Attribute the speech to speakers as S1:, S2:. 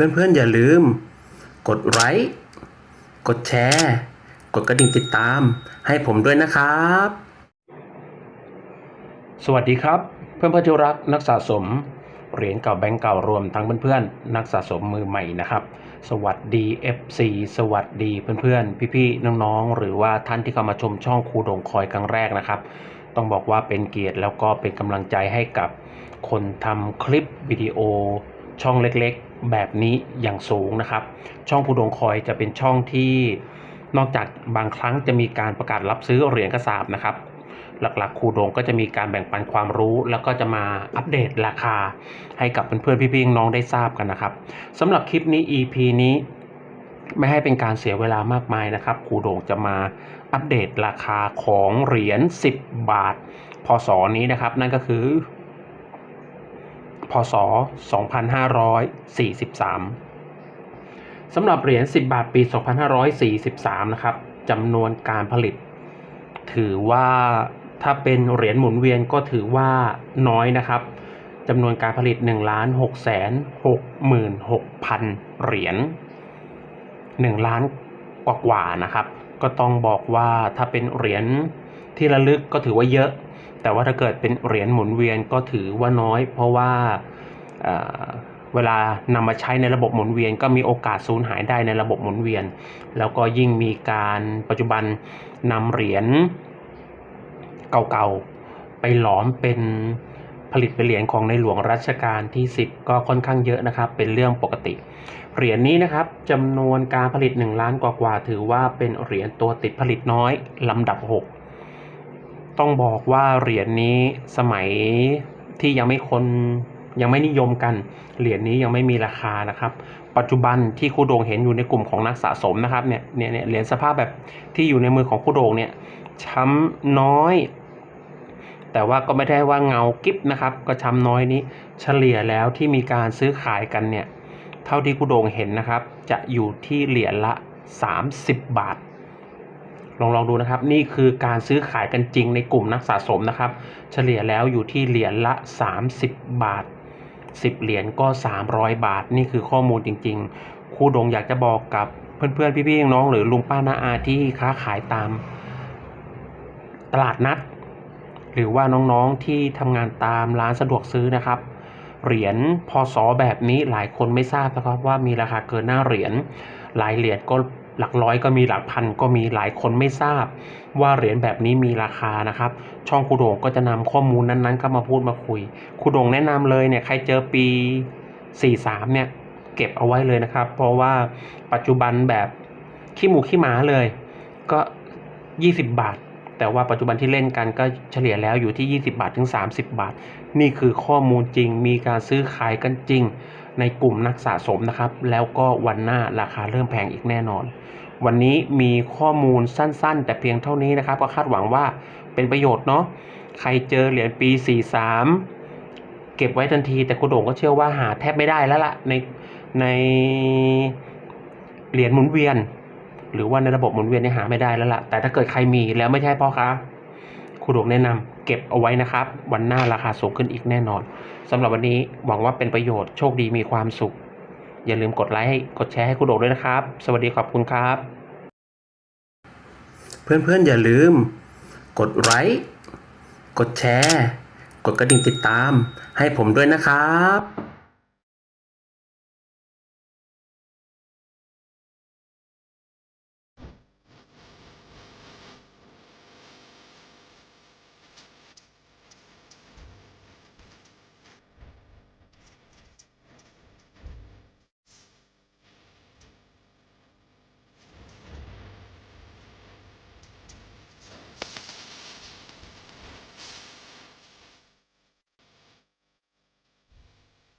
S1: เพื่อนๆอย่าลืม กดไลค์กดแชร์ กดกระดิ่งติดตาม ให้ผมด้วยนะครับ สวัสดีครับ เพื่อนเพื่อนที่รักนักสะสมเหรียญเก่าแบงก์เก่ารวมทั้งเพื่อนๆนักสะสมมือใหม่นะครับ สวัสดี FC สวัสดีเพื่อนๆ พี่ๆน้องๆ หรือว่าท่านที่เข้ามาชมช่องครูดงคอยครั้งแรกนะครับ ต้องบอกว่าเป็นเกียรติแล้วก็เป็นกำลังใจให้กับคนทำคลิปวิดีโอ ช่องเล็กๆ แบบนี้อย่างสูงนะครับ ช่องครูโดงคอยจะเป็นช่องที่นอกจากบางครั้งจะมีการประกาศรับซื้อเหรียญกระสาบนะครับ หลักๆครูโดงก็จะมีการแบ่งปันความรู้ แล้วก็จะมาอัปเดตราคา ให้กับเพื่อนๆพี่ๆน้องได้ทราบกันนะครับสำหรับคลิปนี้ EP นี้ไม่ให้เป็นการเสียเวลามากมายนะครับครูโด่งจะมาอัปเดตราคาของเหรียญ 10 บาท พศนี้นะครับ นั่นก็คือ พศ 2543 สำหรับเหรียญ 10 บาทปี 2543 นะครับจำนวนการผลิต ถือว่าถ้าเป็นเหรียญหมุนเวียนก็ถือว่าน้อยนะครับจำนวนการผลิต 1 6 6 6 6 0เหรียญ1ล้านกว่าๆนะครับ ก็ต้องบอกว่าถ้าเป็นเหรียญที่ระลึกก็ถือว่าเยอะ แต่ว่าถ้าเกิดเป็นเหรียญหมุนเวียนก็ถือว่าน้อย เพราะว่าเเวลานำมาใช้ในระบบหมุนเวียน ก็มีโอกาสสูญหายได้ในระบบหมุนเวียน แล้วก็ยิ่งมีการปัจจุบันนำเหรียญเก่าๆไปหลอมเป็นผลิตเป็นเหรียญของในหลวงรัชกาลที่ 10 ก็ค่อนข้างเยอะนะครับ เป็นเรื่องปกติ เหรียญนี้นะครับจำนวนการผลิต 1 ล้านกว่าๆถือว่าเป็นเหรียญตัวติดผลิตน้อยลำดับ 6 ต้องบอกว่าเหรียญนี้สมัยที่ยังไม่คนยังไม่นิยมกัน เหรียญนี้ยังไม่มีราคานะครับ ปัจจุบันที่ครูโดงเห็นอยู่ในกลุ่มของนักสะสมนะครับเนี่ยเนี่ยเนี่ยเหรียญสภาพแบบที่อยู่ในมือของครูโดงเนี่ยช้ำน้อย แต่ว่าก็ไม่ได้ว่าเงากิฟนะครับ ก็ช้ำน้อยนี้เฉลี่ยแล้วที่มีการซื้อขายกันเนี่ยเท่าที่ครูโดงเห็นนะครับ จะอยู่ที่เหรียญละ 30 บาท ลองลองดูนะครับ นี่คือการซื้อขายกันจริงในกลุ่มนักสะสมนะครับ เฉลี่ยแล้วอยู่ที่เหรียญละ 30 บาท 10 เหรียญก็ 300 บาท นี่คือข้อมูลจริง ๆครูโดงอยากจะบอกกับเพื่อนๆ พี่ๆน้องหรือลุงป้าน้าอาที่ค้าขายตามตลาดนัด หรือว่าน้องๆที่ทำงานตามร้านสะดวกซื้อนะครับเหรียญพศแบบนี้หลายคนไม่ทราบนะครับว่ามีราคาเกินหน้าเหรียญหลายเหรียญก็ หลักร้อยก็มีหลักพันก็มีหลายคนไม่ทราบ ว่าเหรียญแบบนี้มีราคานะครับ ช่องครูโด่งก็จะนำข้อมูลนั้นๆเข้ามาพูดมาคุยครูโด่งแนะนำเลยเนี่ยใครเจอปี 43 เนี่ยเก็บเอาไว้เลยนะครับ เพราะว่าปัจจุบันแบบขี้หมูขี้หมาเลย ก็ 20 บาท แต่ว่าปัจจุบันที่เล่นกันก็เฉลี่ยแล้วอยู่ที่ 20 บาทถึง 30 บาท นี่คือข้อมูลจริงมีการซื้อขายกันจริง ในกลุ่มนักสะสมนะครับ แล้วก็วันหน้าราคาเริ่มแพงอีกแน่นอน วันนี้มีข้อมูลสั้นๆ แต่เพียงเท่านี้นะครับ ก็คาดหวังว่าเป็นประโยชน์เนาะใครเจอเหรียญปี 43 เก็บไว้ทันที แต่คุณโด่งก็เชื่อว่าหาแทบไม่ได้แล้วล่ะในในเหรียญหมุนเวียน หรือว่าในระบบหมุนเวียนเนี่ยหาไม่ได้แล้วล่ะแต่ถ้าเกิดใครมีแล้วไม่ใช่พ่อค้า ครูโด่งแนะนำเก็บเอาไว้นะครับ วันหน้าราคาสูงขึ้นอีกแน่นอนสำหรับวันนี้หวังว่าเป็นประโยชน์โชคดีมีความสุข อย่าลืมกดไลค์กดแชร์ให้ครูโด่งด้วยนะครับ สวัสดีขอบคุณครับ เพื่อนๆอย่าลืม กดไลค์กดแชร์ กดกระดิ่งติดตาม ให้ผมด้วยนะครับ